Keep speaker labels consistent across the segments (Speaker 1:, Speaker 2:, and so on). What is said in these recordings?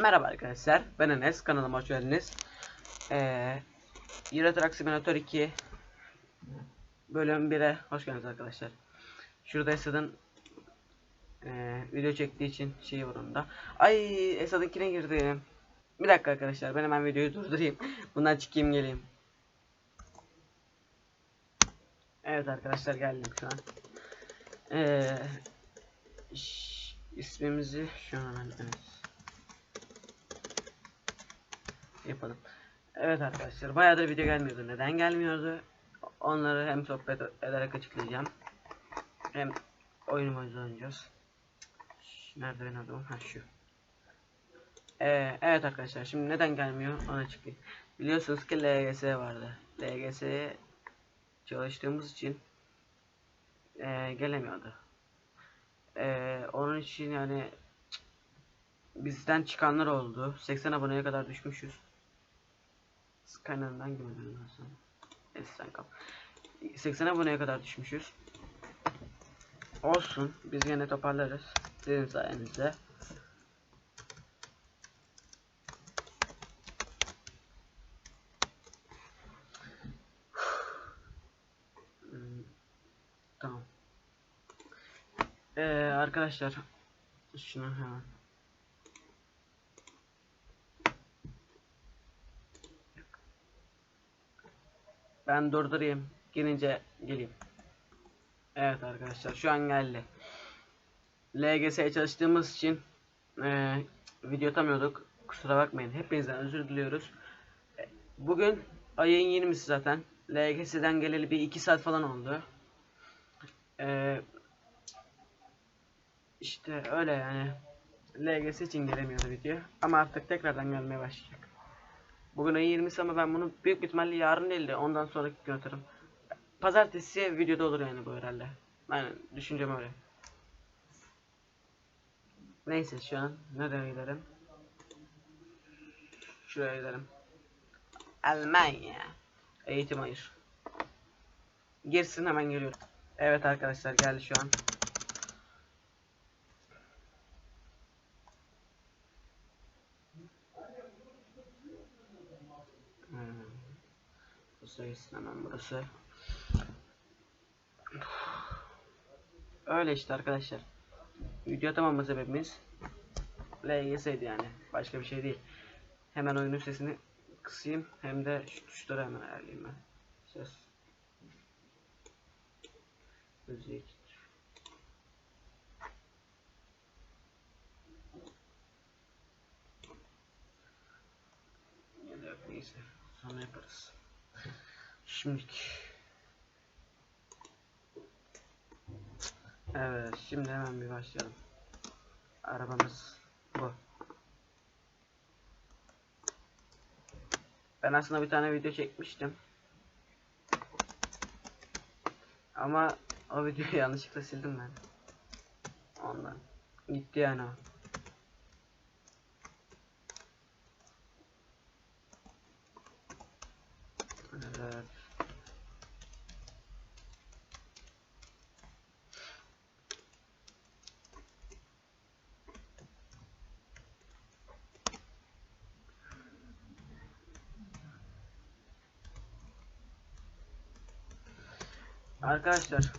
Speaker 1: Merhaba arkadaşlar, ben Enes, kanalıma hoş geldiniz. Ee, Euro Truck Simulator 2 bölüm 1'e hoş geldiniz arkadaşlar. Şurada Esad'ın ee, video çektiği için şeyi var onda. Ay Esad'ınkine girdim. Bir dakika arkadaşlar, ben hemen videoyu durdurayım. Bundan çıkayım geleyim. Evet arkadaşlar geldim şu an. Ee, ismimizi şu an evet. Yapalım. Evet arkadaşlar bayağıdır video gelmiyordu. Neden gelmiyordu? Onları hem sohbet ederek açıklayacağım. Hem oyunumuzu oynayacağız. Nerede ben adamım? Ha şu. Ee, evet arkadaşlar şimdi neden gelmiyor onu açıklayayım. Biliyorsunuz ki LGS vardı. LGS'ye çalıştığımız için ee, gelemiyordu. Ee, onun için yani bizden çıkanlar oldu. 80 aboneye kadar düşmüşüz. Skyline'dan girmeden lazım. Evet sen kal. 80 aboneye kadar düşmüşüz. Olsun. Biz yine toparlarız. Sizin sayenizde. Hmm, Tamam. Ee, arkadaşlar şunu hemen Ben durdurayım. Gelince geleyim. Evet arkadaşlar şu an geldi. LGS'ye çalıştığımız için eee video atamıyorduk. Kusura bakmayın. Hepinizden özür diliyoruz. E, Bugün ayın 20'si zaten. LGS'den geleli bir 2 saat falan oldu. Eee işte öyle yani. LGS için gelemiyordu video. Ama artık tekrardan gelmeye başlayacak. Bugün ayın 20'si ama ben bunu büyük ihtimalle yarın değil de ondan sonraki gün atarım. Pazartesi videoda olur yani bu herhalde. Aynen düşüncem öyle. Neyse şu an nereye gidelim? Şuraya gidelim. Almanya. Eğitim hayır. Girsin hemen geliyorum. Evet arkadaşlar geldi şu an. Gitsin hemen burası. Öyle işte arkadaşlar. Video atamama sebebimiz LGS'ydi yani. Başka bir şey değil. Hemen oyunun sesini kısayım. Hem de şu tuşları hemen ayarlayayım ben. Ses. Müzik. Neyse. Sonra yaparız. Şimdi. Evet, şimdi hemen bir başlayalım. Arabamız bu. Ben aslında bir tane video çekmiştim. Ama o videoyu yanlışlıkla sildim ben. Ondan. Gitti yani o. Evet. Arkadaşlar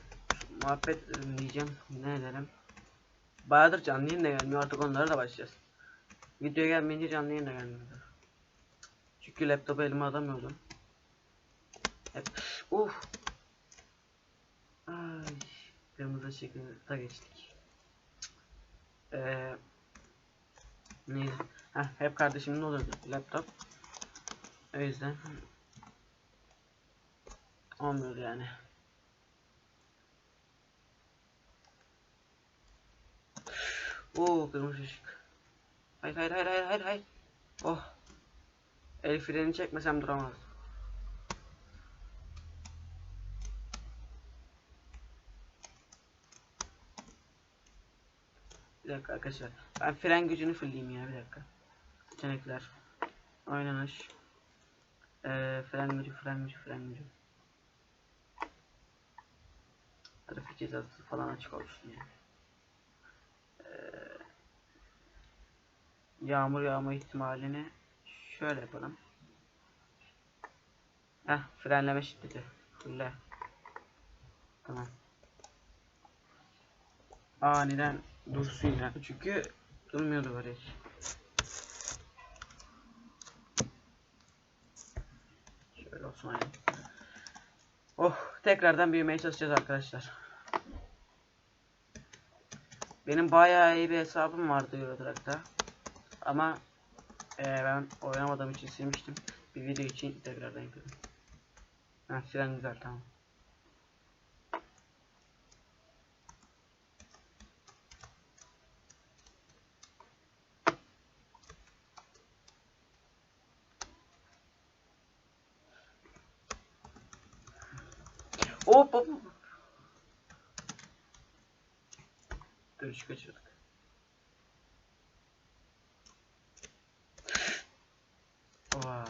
Speaker 1: muhabbet diyeceğim. Ne edelim? Bayağıdır canlı yayın da gelmiyor artık onlara da başlayacağız. Video gelmeyince canlı yayın da gelmiyor. Çünkü laptopu elime alamıyordum. Hep uf. Ay kırmızı ışıkta geçtik. Ee, neydi? Heh, hep kardeşimin olurdu laptop. O yüzden olmuyordu yani. Oo kırmızı ışık. Hayır hayır hayır hayır hayır hayır. Oh. El freni çekmesem duramaz. Bir dakika arkadaşlar. Ben fren gücünü fulleyim ya bir dakika. Seçenekler. Oynanış. Ee, fren gücü, fren gücü, fren gücü. Trafik cezası falan açık olsun yani. Yağmur yağma ihtimalini şöyle yapalım. Heh, frenleme şiddeti. Fulle. Tamam. Aniden dursun ya. Çünkü durmuyordu böyle hiç. Şöyle aynen. Oh, tekrardan büyümeye çalışacağız arkadaşlar. Benim bayağı iyi bir hesabım vardı Eurotrack'ta. Ama e, ben oynamadığım için silmiştim. Bir video için tekrardan yapıyorum. Ha, silen güzel tamam. Hop hop. Dönüş kaçırdık. Oha.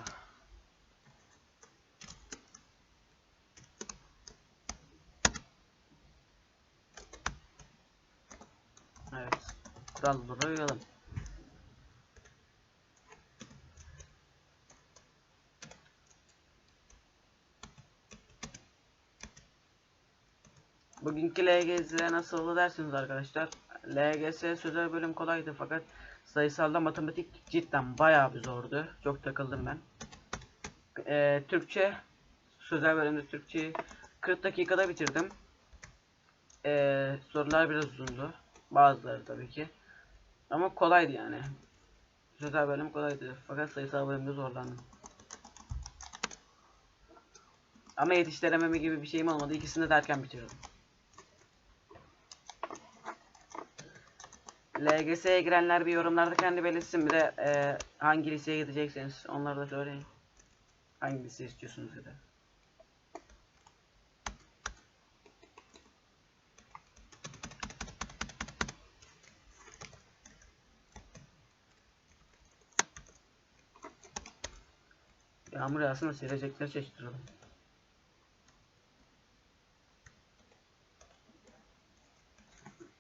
Speaker 1: Evet. Kurallara. Bugünkü LGS nasıl oldu dersiniz arkadaşlar. LGS sözel bölüm kolaydı fakat sayısalda matematik cidden bayağı bir zordu. Çok takıldım ben. Ee, Türkçe sözel bölümde Türkçeyi 40 dakikada bitirdim. Ee, sorular biraz uzundu. Bazıları tabii ki. Ama kolaydı yani. Sözel bölüm kolaydı. Fakat sayısal bölümde zorlandım. Ama yetiştirememe gibi bir şeyim olmadı. İkisini de erken bitirdim. LGS'ye girenler bir yorumlarda kendi belirtsin. Bir de e, hangi liseye gidecekseniz onları da söyleyin. Hangi lise istiyorsunuz ya da. Yağmur yağsın da silecekleri çeşittirelim.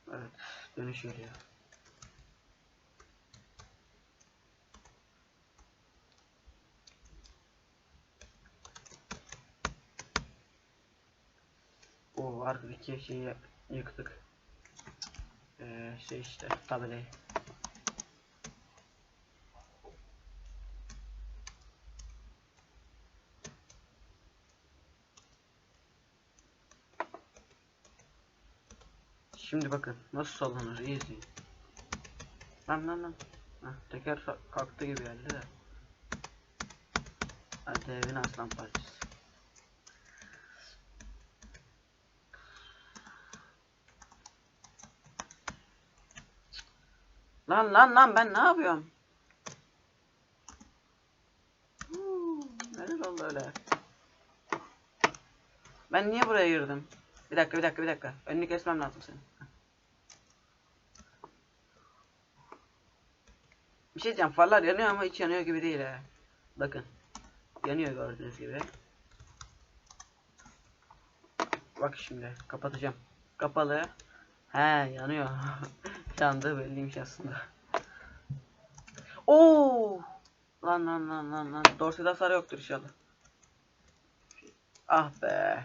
Speaker 1: Evet, dönüş geliyor. O arkadaki şeyi yıktık. Ee, şey işte tabelayı. Şimdi bakın nasıl sallanır iyi izleyin. Lan lan lan. Heh, teker kalktı gibi geldi de. Hadi evin aslan parçası. Lan lan lan ben ne yapıyorum? Neler oldu öyle? Ben niye buraya girdim? Bir dakika bir dakika bir dakika. Önünü kesmem lazım senin. Bir şey diyeceğim farlar yanıyor ama hiç yanıyor gibi değil ha. Bakın. Yanıyor gördüğünüz gibi. Bak şimdi kapatacağım. Kapalı. He yanıyor. Yandığı belliymiş aslında. Oo! Lan lan lan lan lan. Dorsede hasar yoktur inşallah. Ah be.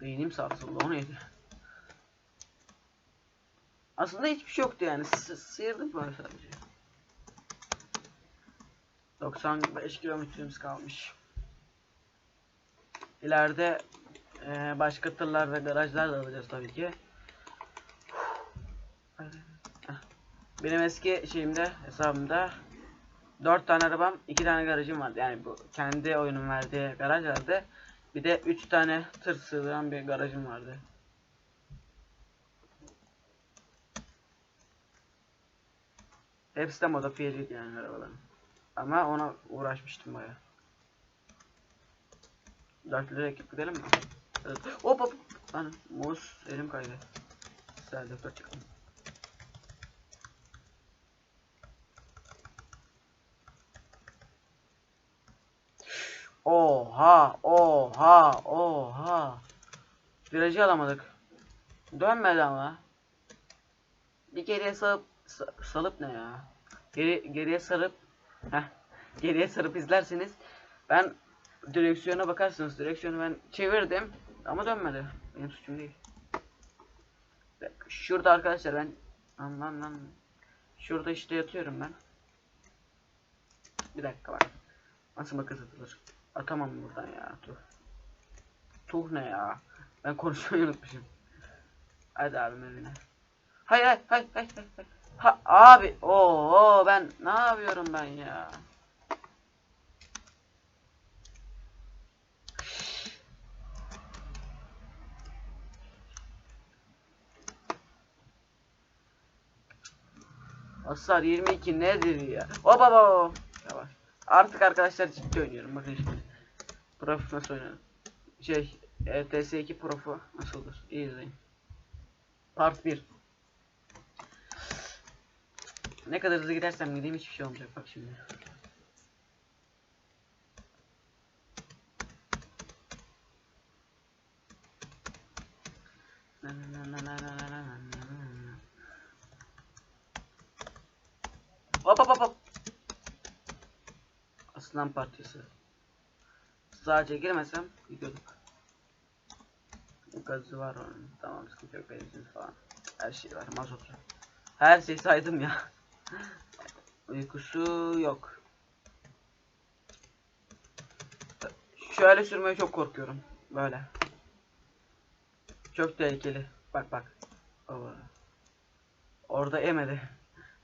Speaker 1: Beynim sarsıldı o neydi? Aslında hiçbir şey yoktu yani. S sıyırdım böyle sadece. 95 kilometremiz kalmış. İleride e, başka tırlar ve garajlar da alacağız tabii ki. Benim eski şeyimde hesabımda 4 tane arabam, 2 tane garajım vardı. Yani bu kendi oyunun verdiği garaj vardı. Bir de 3 tane tır sığdıran bir garajım vardı. Hepsi de modifiyeliydi yani arabaların. Ama ona uğraşmıştım baya. Dörtlüleri ekip gidelim mi? Evet. Hop hop. Lan mouse elim kaydı. Güzel doktor çıkalım. Oha, oha, oha. Virajı alamadık. Dönmedi ama. bir geriye salıp sa- salıp ne ya? Geri, geriye sarıp heh, geriye sarıp izlerseniz ben direksiyona bakarsınız. Direksiyonu ben çevirdim ama dönmedi. Benim suçum değil. Şurada arkadaşlar ben lan lan lan. Şurada işte yatıyorum ben. Bir dakika bak. Nasıl makas atılır? Atamam buradan ya. Tuh. Tuh ne ya? Ben konuşmayı unutmuşum. Hadi abim evine. Hayır hayır hayır hayır hayır. hayır. Ha abi. Oo ben ne yapıyorum ben ya? Hasar 22 nedir ya? Hop hop. Yavaş. Artık arkadaşlar ciddi oynuyorum. Bakın şimdi. Prof nasıl oynuyor? Şey, e, TS2 Prof'u nasıldır? İyi izleyin. Part 1. Ne kadar hızlı gidersem gideyim hiçbir şey olmayacak bak şimdi. Hop hop hop hop. Aslan parçası. Sadece girmesem gidiyorduk. Gazı var onun. Tamam sıkıntı yok benzin falan. Her şey var mazot. Her şeyi saydım ya. Uykusu yok. Şöyle sürmeye çok korkuyorum. Böyle. Çok tehlikeli. Bak bak. Orada yemedi.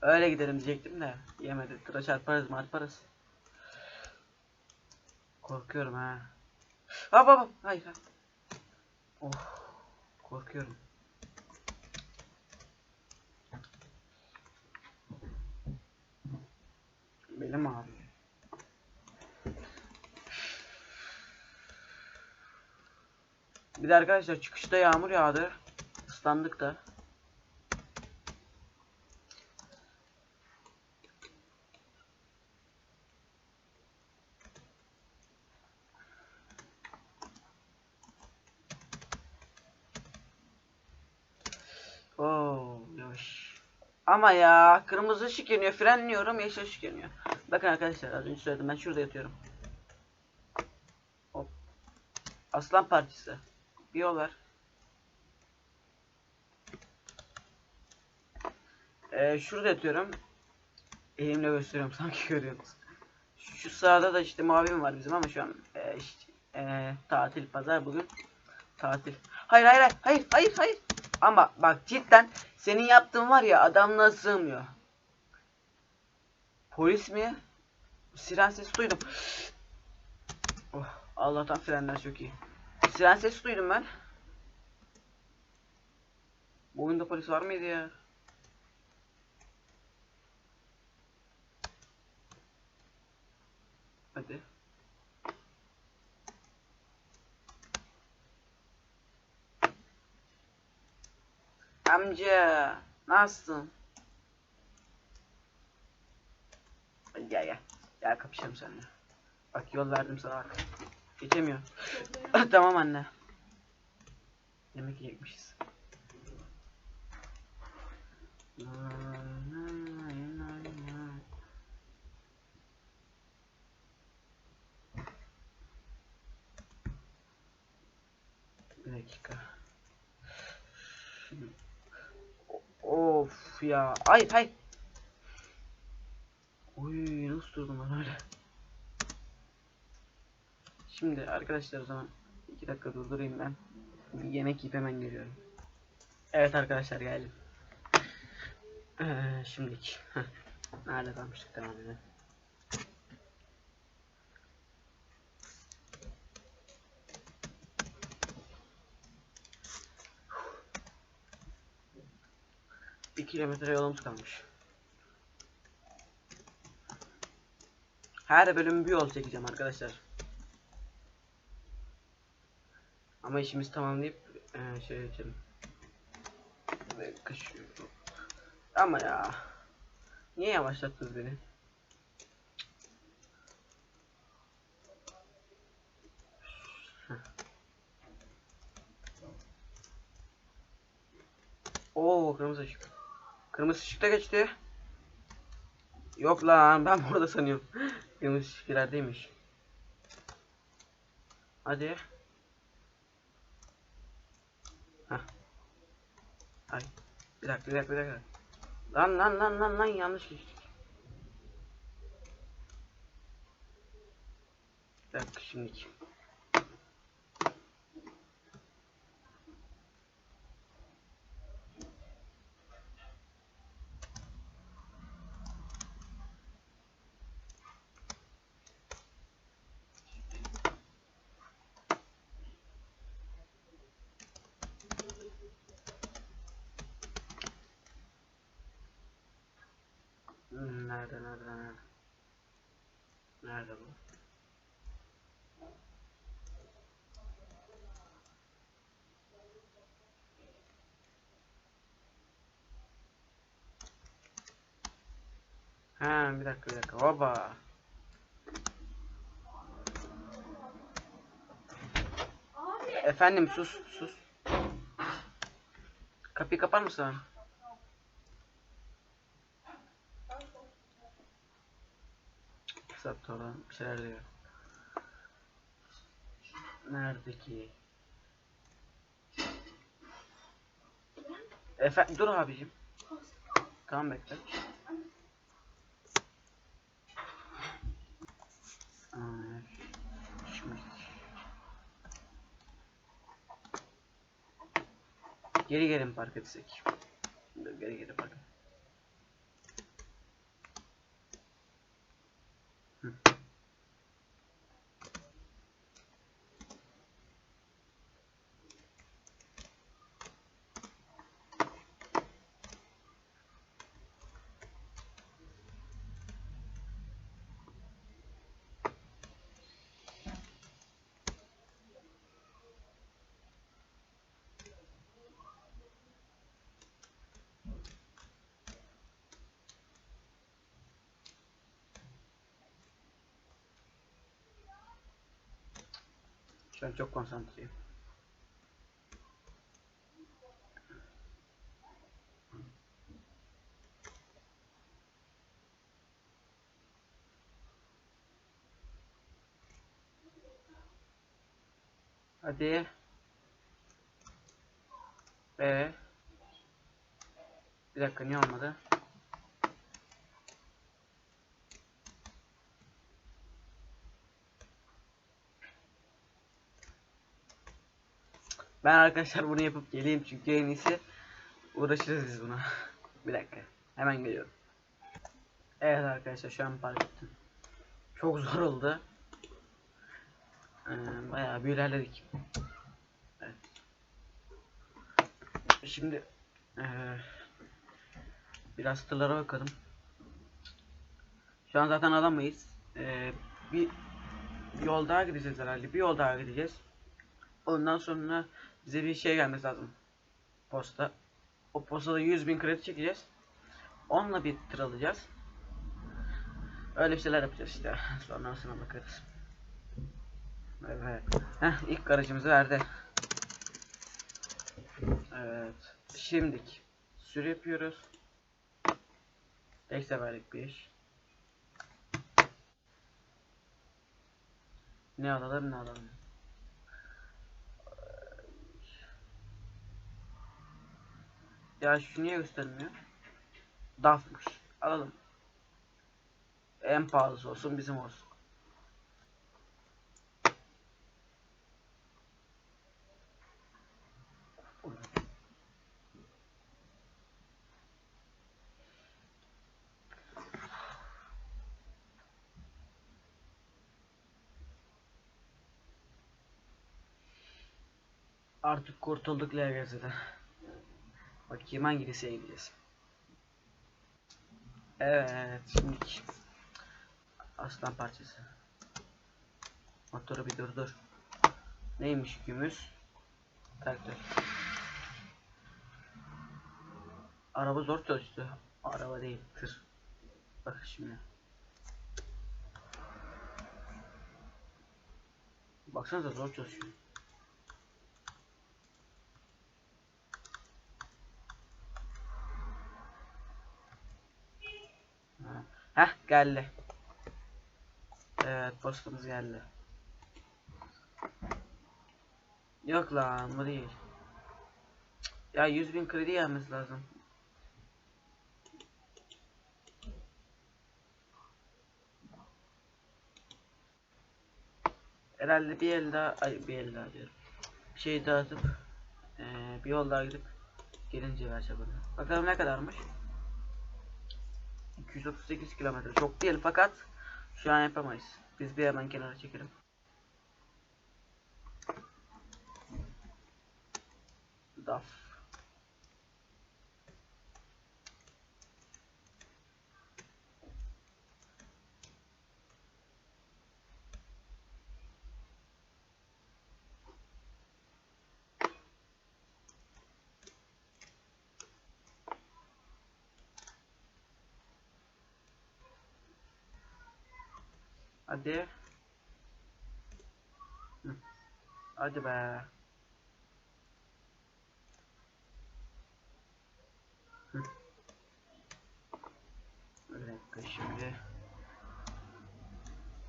Speaker 1: Öyle gidelim diyecektim de yemedi. Tıra çarparız marparız. Korkuyorum ha. Hop hop hop. Hayır hayır. Oh. Korkuyorum. Benim abi. Bir de arkadaşlar çıkışta yağmur yağdı. Islandık da. Oo, yavaş. Ama ya kırmızı ışık yanıyor. Frenliyorum yeşil ışık yanıyor. Bakın arkadaşlar az önce söyledim ben şurada yatıyorum. Hop. Aslan parçası. Bir yol var. Ee, şurada yatıyorum. Elimle gösteriyorum sanki görüyorsunuz. Şu sağda da işte mavim var bizim ama şu an e, işte, e, tatil pazar bugün. Tatil. Hayır hayır hayır hayır hayır. Ama bak cidden senin yaptığın var ya adamla sığmıyor. Polis mi? Siren sesi duydum. Oh, Allah'tan frenler çok iyi. Siren sesi duydum ben. Bu oyunda polis var mıydı ya? Hadi. Amca nasılsın? Hadi gel gel. Kapışalım seninle. Bak yol verdim sana bak. Geçemiyor. tamam anne. Yemek yiyecekmişiz. Bir dakika. Of ya. Hayır hayır. Oy durdum ben öyle. Şimdi arkadaşlar o zaman 2 dakika durdurayım ben. Bir yemek yiyip hemen geliyorum. Evet arkadaşlar geldim. Ee, şimdilik. Nerede kalmıştık devam edelim. Bir kilometre yolumuz kalmış. Her bölüm bir yol çekeceğim arkadaşlar. Ama işimizi tamamlayıp e, şey geçelim. Ve. Ama ya. Niye yavaşlattınız beni? Oo kırmızı ışık. Kırmızı ışıkta geçti. Yok lan ben burada sanıyorum. Kırmızı ışık ilerideymiş. Hadi. Hah. Ay. Bir dakika bir dakika bir dakika. Lan lan lan lan lan yanlış geçtik. Bir dakika şimdiki. Hmm, Nerede nerede nerede? Nerede bu? Ha bir dakika bir dakika. Hoba. Efendim sus sus. Kapıyı kapar mısın? Oradan bir şeyler diyor. Nerede ki? Efendim dur abicim. Tamam bekle. Geri gelin park etsek. Geri geri park. Şu çok konsantreyim. Hadi. Ee. Bir dakika niye olmadı? Ben arkadaşlar bunu yapıp geleyim çünkü en iyisi uğraşırız biz buna. bir dakika. Hemen geliyorum. Evet arkadaşlar şu an park ettim. Çok zor oldu. Ee, bayağı bir ilerledik. Evet. Şimdi ee, biraz tırlara bakalım. Şu an zaten alamayız. Ee, bir yol daha gideceğiz herhalde. Bir yol daha gideceğiz. Ondan sonra bize bir şey gelmesi lazım. Posta. O postada 100 bin kredi çekeceğiz. Onunla bir tır alacağız. Öyle bir şeyler yapacağız işte. Sonrasına bakarız. Evet. Heh, ilk garajımızı verdi. Evet. Şimdik. Sürü yapıyoruz. Tek seferlik bir iş. Ne alalım ne alalım. Ya şu niye göstermiyor? Dafmış. Alalım. En pahalısı olsun bizim olsun. Artık kurtulduk LGS'den. Bakayım hangi gideceğiz. Evet, şimdi aslan parçası. Motoru bir durdur. Neymiş yükümüz? Traktör. Araba zor çalıştı. Araba değil, tır. Bak şimdi. Baksanıza zor çalışıyor. Heh geldi. Evet postumuz geldi. Yok lan bu değil. Ya 100 bin kredi gelmesi lazım. Herhalde bir el daha, ay bir el daha diyorum. Bir şey daha atıp eee, bir yol daha gidip gelince verse bunu. Bakalım ne kadarmış? 238 kilometre çok değil fakat şu an yapamayız. Biz bir hemen kenara çekelim. Daf. Hadi. Hı. Hadi be. Hı. Bir dakika şimdi.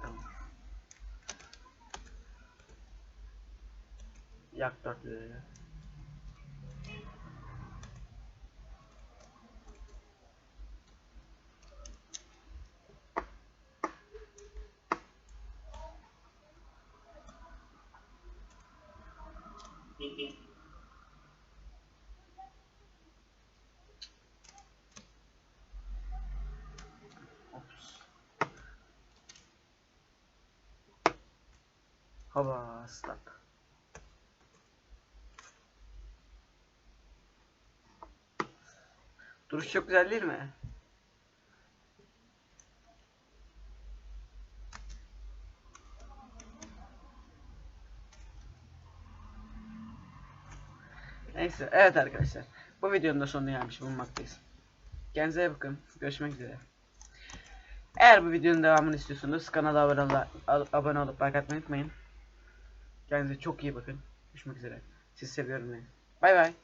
Speaker 1: Tamam. Yak dörtlüğü. Hava stop. Duruş çok güzel değil mi? Neyse evet arkadaşlar. Bu videonun da sonuna gelmiş bulunmaktayız. Kendinize bakın. Görüşmek üzere. Eğer bu videonun devamını istiyorsanız kanala abone, ol abone olup like atmayı unutmayın. Kendinize çok iyi bakın. Görüşmek üzere. Sizi seviyorum. Bay bay.